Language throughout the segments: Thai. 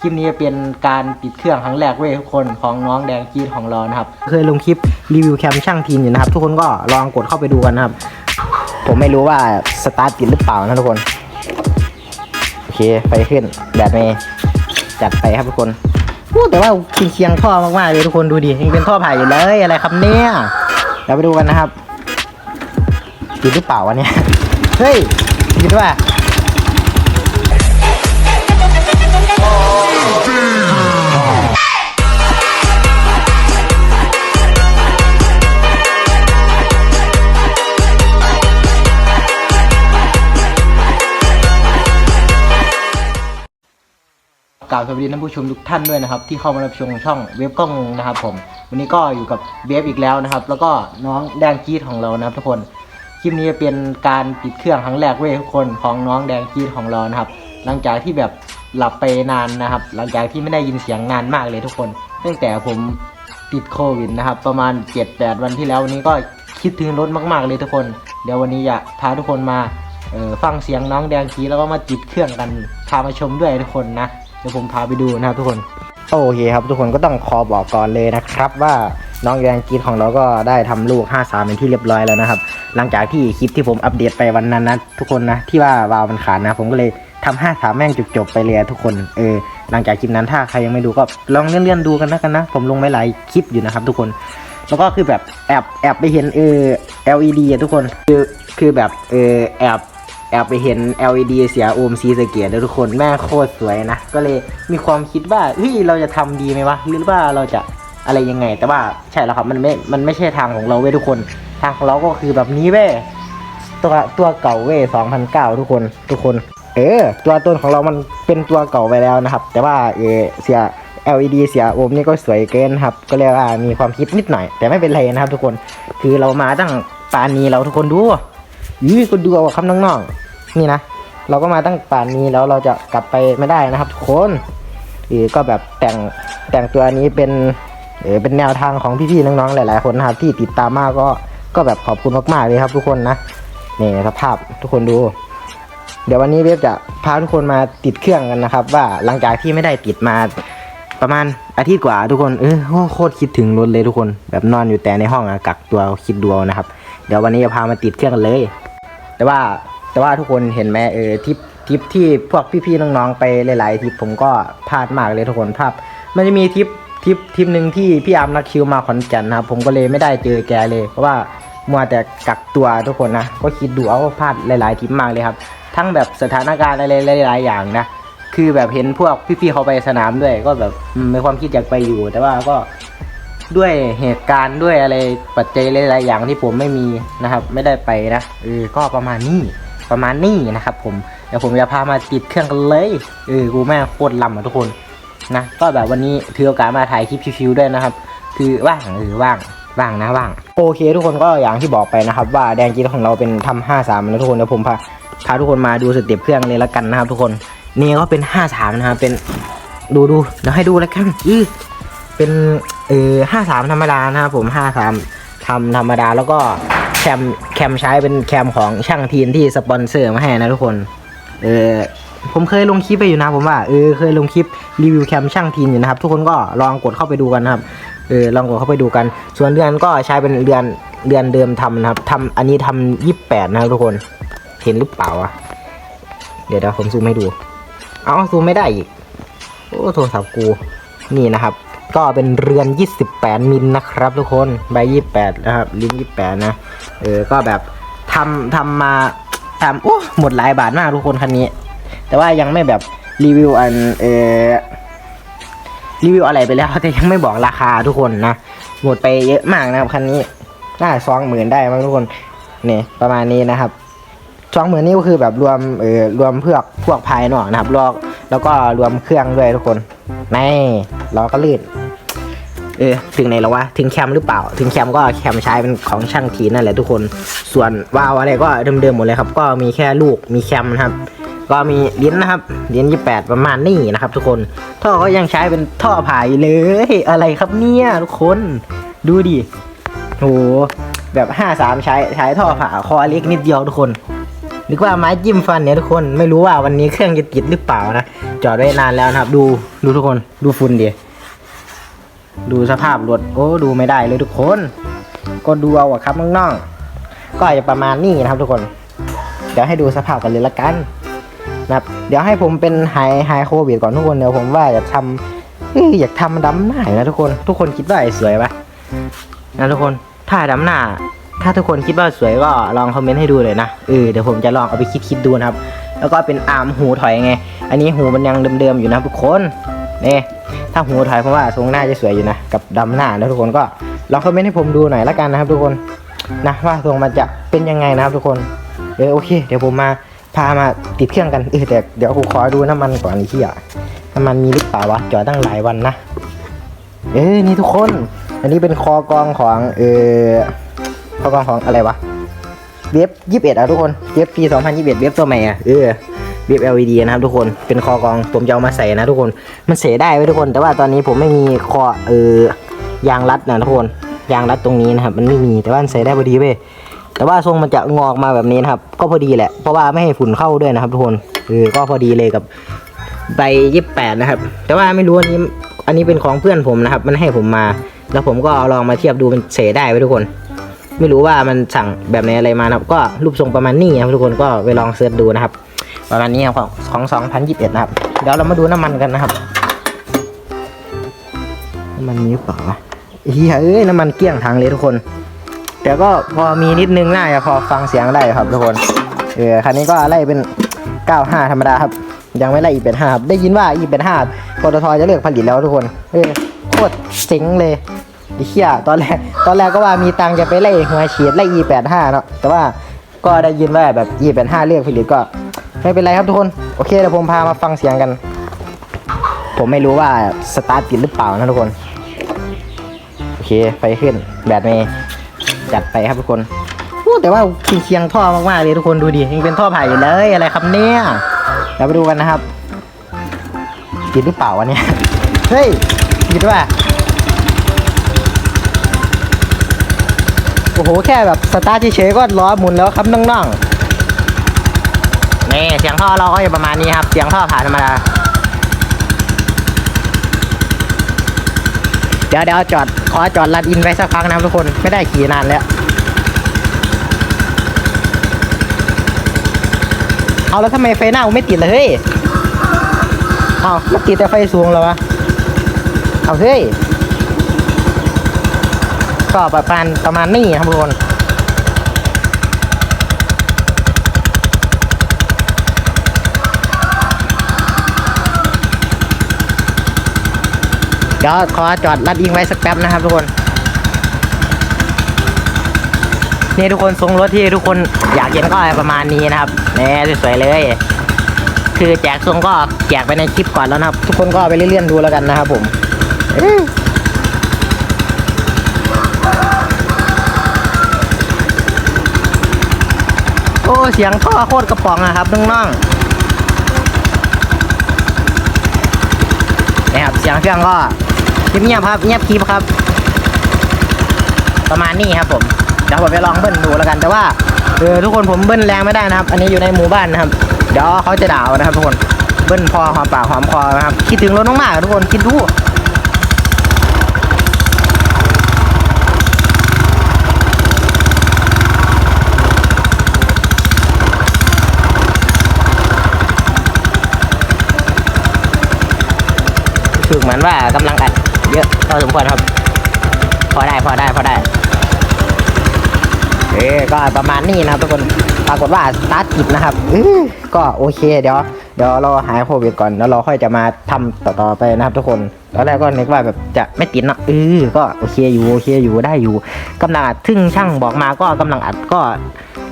คลิปนี้จะเป็นการปิดเครื่องครั้งแรกเว้ยทุกคนของน้องแดงกีดของเรานะครับ เคยลงคลิปรีวิวแคมช่างทีมอยู่นะครับ ทุกคนก็ลองกดเข้าไปดูกันนะครับ ผมไม่รู้ว่าสตาร์ทติดหรือเปล่านะทุกคน โอเคไปขึ้นแบบนี้จัดไปครับทุกคนอู้แต่ว่าเคียงๆท่อมากๆเลยทุกคนดูดิยังเป็นท่อผ่อยู่เลยอะไรครับเนี่ยเราไปดูกันนะครับติดหรือเปล่าวะเนี่ยเฮ้ยติดว่า กล่าวสวัสดีท่านผู้ชมทุกท่านด้วยนะครับ ที่เข้ามารับชมช่องเว็บกล้องนะครับ ผม วันนี้ก็อยู่กับเว็บอีกแล้วนะครับ แล้วก็น้องแดงกีดของเรานะครับทุกคนคลิปนี้จะเป็นการปิดเครื่องครั้งแรกเว้ยทุกคนของน้องแดงกีดของเรานะครับ หลังจากที่แบบหลับไปนานนะครับ หลังจากที่ไม่ได้ยินเสียงนานมากเลยทุกคน ตั้งแต่ผมติดโควิดนะครับ ประมาณ 7-8 วันที่แล้ววันนี้ก็คิดถึงรถมากๆเลยทุกคน เดี๋ยววันนี้อยากพาทุกคนมาฟังเสียงน้องแดงกีแล้วก็มาติดเครื่องกันพามาชมด้วยทุกคนนะ เดี๋ยวผมพาไปดูนะครับทุกคน โอเคครับทุกคนก็ต้องขอบอกก่อนเลยนะครับว่าน้องแดงกีนของเราก็ได้ทำลูก 53 เป็นที่เรียบร้อยแล้วนะครับ หลังจากที่คลิปที่ผมอัปเดตไปวันนั้นนะทุกคนนะที่ว่าวาวมันขาดนะ ผมก็เลยทำ53 แม่งจบๆไปเลยทุกคนเออหลังจากคลิปนั้นถ้าใครยังไม่ดูก็ลองเลื่อนๆดูกันนะกันนะ ผมลงไว้หลายคลิปอยู่นะครับ ทุกคนแล้วก็คือแบบแอบแอบไปเห็นเออ LED อะทุกคนคือคือแบบเออแอบ แอบไปเห็น LED เสียโอมซีสเกียแล้วทุกคนแม่โคตรสวยนะ ก็เลยมีความคิดว่าเฮ้ยเราจะทำดีไหมวะหรือว่าเราจะอะไรยังไง แต่ว่าใช่แล้วครับมันไม่ มันไม่ใช่ทางของเราเว้ยทุกคน ทางของเราก็คือแบบนี้เว้ยตัวตัวเก่าเว้ย2009ทุกคนทุกคน เออ ตัวต้นของเรามันเป็นตัวเก่าไปแล้วนะครับ แต่ว่าเอเสีย LED เสียโอมนี่ก็สวยเกินครับ ก็เรียกว่ามีความคิดนิดหน่อย แต่ไม่เป็นไรนะครับ ทุกคน คือเรามาตั้งปานนี้เราทุกคนดูยี่ก็ดูเอาคำน้องๆ นี่นะ เราก็มาตั้งป่านนี้แล้วเราจะกลับไปไม่ได้นะครับทุกคนเออก็แบบแต่งแต่งตัวนี้เป็นเออเป็นแนวทางของพี่ๆน้องๆหลาย ๆ คนนะครับที่ติดตามมากก็ก็แบบขอบคุณมากๆเลยครับทุกคนนะนี่สภาพทุกคนดู เดี๋ยววันนี้เว็บจะพาทุกคนมาติดเครื่องกันนะครับ ว่าหลังจากที่ไม่ได้ติดมาประมาณอาทิตย์กว่าทุกคนเออโคตรคิดถึงรถเลยทุกคน แบบนอนอยู่แต่ในห้องอะกักตัวคิดดูนะครับ เดี๋ยววันนี้จะพามาติดเครื่องกันเลย แต่ว่า แต่ว่าทุกคนเห็นไหมเออทิปทิปที่พวกพี่ๆน้องๆไปหลายๆทิปผมก็พลาดมากเลยทุกคนพลาดมันจะมีทิปทิปทิปหนึ่งที่พี่อาร์มนัดคิวมาขอนแก่นนะครับผมก็เลยไม่ได้เจอแกเลย เพราะว่ามัวแต่กักตัวทุกคนนะก็คิดดูเอาว่าพลาดหลาย ๆทิปมากเลยครับ ทั้งแบบสถานการณ์อะไรหลายๆอย่างนะคือแบบเห็นพวกพี่ๆเขาไปสนามด้วย ก็แบบอืมมีความคิดอยากไปอยู่ แต่ว่าก็ด้วยเหตุการณ์ด้วยอะไรปัจจัยหลายๆอย่างที่ผมไม่มีนะครับ ไม่ได้ไปนะเออก็ประมาณนี้ ประมาณนี้นะครับผมเดี๋ยวผมจะพามาติดเครื่องกันเลยเออกูแม่งโคตรลำอะทุกคนนะก็แบบวันนี้ถือโอกาสมาถ่ายคลิปชิวๆด้วยนะครับ คือว่างเออว่างว่างนะว่างโอเค ทุกคนก็อย่างที่บอกไปนะครับ ว่าแดงกีของเราเป็นทำห้าสามนะทุกคนเดี๋ยวผมพาพาทุกคนมาดูสเต็ปเครื่องเลยละกันนะครับ ทุกคนนี่ก็เป็นห้าสามนะครับเป็นดูดูเดี๋ยวให้ดูแล้วกันอือเป็นเออห้าสามธรรมดานะครับผมห้าสามทำธรรมดาแล้วก็ แคมแคมใช้เป็นแคมของช่างทีนที่สปอนเซอร์มาให้นะทุกคน เออผมเคยลงคลิปไปอยู่นะผมว่าเออเคยลงคลิปรีวิวแคมช่างทีนอยู่นะครับ ทุกคนก็ลองกดเข้าไปดูกันนะครับเออลองกดเข้าไปดูกัน ส่วนเรือนก็ใช้เป็นเรือนเรือนเดิมทำนะครับทำอันนี้ทำยี่แปดนะครับทุกคนเห็นหรือเปล่าอะเดี๋ยวเดี๋ยวผมซูมให้ดู เอาซูมไม่ได้อีกโอ้โทรศัพท์กูนี่นะครับ ก็เป็นเรือน 28 มิลนะครับทุกคนใบ 28 นะครับ ลิ้น 28 นะ เออ ก็แบบทำทำมาทำโอ้หมดหลายบาทมากทุกคนคันนี้ แต่ว่ายังไม่แบบรีวิวอันเออรีวิวอะไรไปแล้วแต่ยังไม่บอกราคาทุกคนนะ หมดไปเยอะมากนะครับคันนี้น่าสองหมื่นได้มั้งทุกคนเนี่ยประมาณนี้นะครับสองหมื่นนี่ก็คือแบบรวมเออรวมเพือกพวกภายนอกนะครับล้วแล้วก็รวมเครื่องด้วยทุกคนนี่ล้อก็ลื่น เออถึงไหนแล้ววะถึงแคมหรือเปล่า ถึงแคมก็แคมใช้เป็นของช่างทีนั่นแหละทุกคนส่วนวาวอะไรก็เดิมๆหมดเลยครับ ก็มีแค่ลูกมีแคมนะครับก็มีลิ้นนะครับลิ้นยี่แปดประมาณนี้นะครับทุกคนท่อก็ยังใช้เป็นท่อผายเลยอะไรครับเนี่ยทุกคนดูดิโหแบบห้าสามใช้ใช้ท่อผ่าคอเล็กนิดเดียวทุกคนนึกว่าไม้จิ้มฟันเนี่ยทุกคนไม่รู้ว่าวันนี้เครื่องจะติดหรือเปล่านะจอดไว้นานแล้วนะครับ ดูดูทุกคนดูฝุ่นดิ ดูสภาพรถโอ้ดูไม่ได้เลยทุกคน ก็ดูเอาอะครับน้องๆก็อาจจะประมาณนี้นะครับทุกคน เดี๋ยวให้ดูสภาพกันเลยละกันนะครับ เดี๋ยวให้ผมเป็นไฮไฮโควิดก่อนทุกคนเดี๋ยวผมว่าอยากทำเอ้ยอยากทำดำหน้านะทุกคน ทุกคนคิดว่าสวยปะนะทุกคนถ้าดำหน้า ถ้าทุกคนคิดว่าสวยก็ลองคอมเมนต์ให้ดูเลยนะเออเดี๋ยวผมจะลองเอาไปคิดคิดดูนะครับ แล้วก็เป็นอาร์มหูถอยไง อันนี้หูมันยังเดิมๆอยู่นะทุกคนนี่ ถ้าหูถอยผมว่าทรงหน้าจะสวยอยู่นะ กับดำหน้าแล้วทุกคนก็ลองคอมเมนต์ให้ผมดูหน่อยละกันนะครับ ทุกคนนะว่าทรงมันจะเป็นยังไงนะครับ ทุกคนเออโอเค เดี๋ยวผมมาพามาติดเครื่องกันเออแต่เดี๋ยวผมขอดูน้ำมันก่อนไอ้ที่อะน้ำมันมีหรือเปล่าวะจอดตั้งหลายวันนะเอ้ยนี่ทุกคน อันนี้เป็นคอกรองของเออข้อกองของอะไรวะเว็บยี่สิบเอ็ดอะทุกคนเว็บปีสองพันยี่สิบเอ็ดเว็บตัวใหม่อะเออ เว็บ LED นะครับทุกคนเป็นคอกองผมจะเอามาใส่นะทุกคนมันเสียได้ไว้ทุกคน แต่ว่าตอนนี้ผมไม่มีคอเออยางรัดนะทุกคนยางรัดตรงนี้นะครับมันไม่มีแต่ว่าใส่ได้พอดีเว้ยแต่ว่าทรงมันจะงอกมาแบบนี้นะครับ ก็พอดีแหละ เพราะว่าไม่ให้ฝุ่นเข้าด้วยนะครับทุกคนเออก็พอดีเลยกับใบยี่สิบแปดนะครับ แต่ว่าไม่รู้อันนี้อันนี้เป็นของเพื่อนผมนะครับ มันให้ผมมา แล้วผมก็เอาลองมาเทียบดูมันเสียได้ไว้ทุกคน ไม่รู้ว่ามันสั่งแบบไหนอะไรมานะครับ ก็รูปทรงประมาณนี้นะครับทุกคนก็ไปลองเสิร์ชดูนะครับ ประมาณนี้ครับของของ2021นะครับ เดี๋ยวเรามาดูน้ำมันกันนะครับ น้ำมันมีหรือเปล่าวะเฮียเอ้ยน้ำมันเกลี้ยงทางเลยทุกคน แต่ก็พอมีนิดนึงน่าจะพอฟังเสียงได้ครับทุกคน เออคันนี้ก็ไล่เป็น 95 ธรรมดาครับ ยังไม่ไล่ E85 ครับได้ยินว่า E85 ปตทจะเลิกผลิตแล้วทุกคน เออโคตรเจ๋งเลยไอ้เหี้ยตอนแรกตอนแรกก็ว่ามีตังจะไปไล่หัวฉีดไล่ E85 เนาะแต่ว่าก็ได้ยินว่าแบบ E85 เลือกผลิตก็ ไม่เป็นไรครับทุกคน โอเคเดี๋ยวผมพามาฟังเสียงกัน ผมไม่รู้ว่าสตาร์ทติดหรือเปล่านะทุกคน โอเคไฟขึ้นแบบนี้จัดไปครับทุกคนอู้แต่ว่าเคียงท่อมากๆเลยทุกคนดูดิยังเป็นท่อไผ่อยู่เลยอะไรครับเนี่ยเดี๋ยวไปดูกันนะครับติดหรือเปล่าวะเนี่ยเฮ้ยติดว่าโอ้โหแค่แบบสตาร์ทเฉยๆก็ล้อหมุนแล้วครับน้องๆ นี่เสียงท่อเราก็จะประมาณนี้ครับ เสียงท่อผ่านธรรมดา เดี๋ยวเดี๋ยวจอด ขอจอดลัดอินไว้สักพักนะทุกคน ไม่ได้ขี่นานแล้ว เอาแล้วทำไมไฟหน้าไม่ติดเลยเฮ้ย เอามันติดแต่ไฟสูงแล้ววะ เอาเฮ้ย ก็ประมาณประมาณนี้ครับทุกคน เดี๋ยวขอจอดรัดอิงไว้สักแป๊บนะครับ ทุกคน นี่ทุกคนทรงรถที่ทุกคนอยากเห็นก็ประมาณนี้นะครับนี่สวยๆเลย คือแจกทรงก็แจกไปในคลิปก่อนแล้วนะครับ ทุกคนก็ไปเลื่อนๆดูแล้วกันนะครับผมโอ้เสียงท่อโคตรกระป๋องอะครับน้องๆนี่ครับเสียงเครื่องก็ เงียบครับเงียบคลิปครับ ประมาณนี้ครับผมเดี๋ยวผมไปลองเบิ้ลดูแล้วกัน แต่ว่าเออทุกคนผมเบิ้ลแรงไม่ได้นะครับ อันนี้อยู่ในหมู่บ้านนะครับ เดี๋ยวเขาจะด่านะครับทุกคนเบิ้ลพอหอมปากหอมคอนะครับคิดถึงรถมากๆทุกคนคิดดูรู้สึกเหมือนว่ากำลังอัด เยอะพอสมควรครับ พอได้พอได้พอได้เอ้ก็ประมาณนี้นะทุกคนปรากฏว่าสตาร์ทติดนะครับเออก็โอเคเดี๋ยวเดี๋ยวเราหายโควิดก่อนแล้วเราค่อยจะมาทำต่อๆไปนะครับทุกคนตอนแรกก็นึกว่าแบบจะไม่ติดเนะเออก็โอเคอยู่โอเคอยู่ได้อยู่กำลังอัดทึ่งช่างบอกมาก็กำลังอัดก็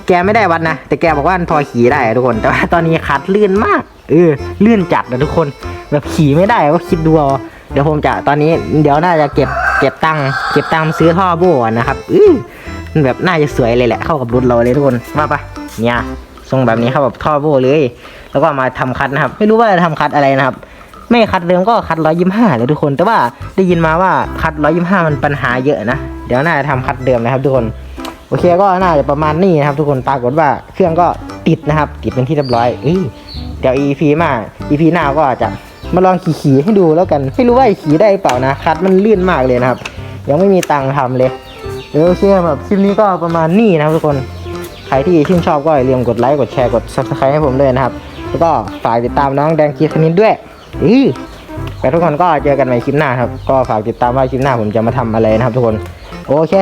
แกไม่ได้วัดนะแต่แกบอกว่าพอขี่ได้ทุกคน แต่ว่าตอนนี้คัดลื่นมากเออลื่นจัดนะทุกคน แบบขี่ไม่ได้ก็คิดดูเอา ดี๋ยวผมจะตอนนี้เดี๋ยวน่าจะเก็บเก็บตังเก็บตังซื้อท่อโบก่อนนะครับอือมันแบบน่าจะสวยเลยแหละเข้ากับรถเราเลยทุกคนมาปะเนี่ยทรงแบบนี้เข้าแบบท่อโบเลย แล้วก็มาทำคัดนะครับ ไม่รู้ว่าจะทำคัดอะไรนะครับ ไม่คัดเดิมก็คัดร้อยยี่ห้าเลยทุกคน แต่ว่าได้ยินมาว่าคัดร้อยยี่ห้ามันปัญหาเยอะนะเดี๋ยวน่าจะทำคัดเดิมนะครับ ทุกคนโอเคก็น่าจะประมาณนี้นะครับ ทุกคนปรากฏว่าเครื่องก็ติดนะครับ ติดเป็นที่เรียบร้อยอ้ยเดี๋ยว EP มา EP หน้าก็จะ มาลองขี่ๆให้ดูแล้วกันไม่รู้ว่าขี่ได้เปล่านะคัดมันลื่นมากเลยนะครับ ยังไม่มีตังค์ทำเลยเออโอเคแบบคลิปนี้ก็ประมาณนี้นะครับทุกคนใครที่ชื่นชอบก็อย่าลืมกดไลค์กดแชร์กด subscribe ให้ผมด้วยนะครับ แล้วก็ฝากติดตามน้องแดงกีคณินด้วยอือแต่ทุกคนก็เจอกันใหม่คลิปหน้าครับ ก็ฝากติดตามว่าคลิปหน้าผมจะมาทำอะไรนะครับทุกคน โอเค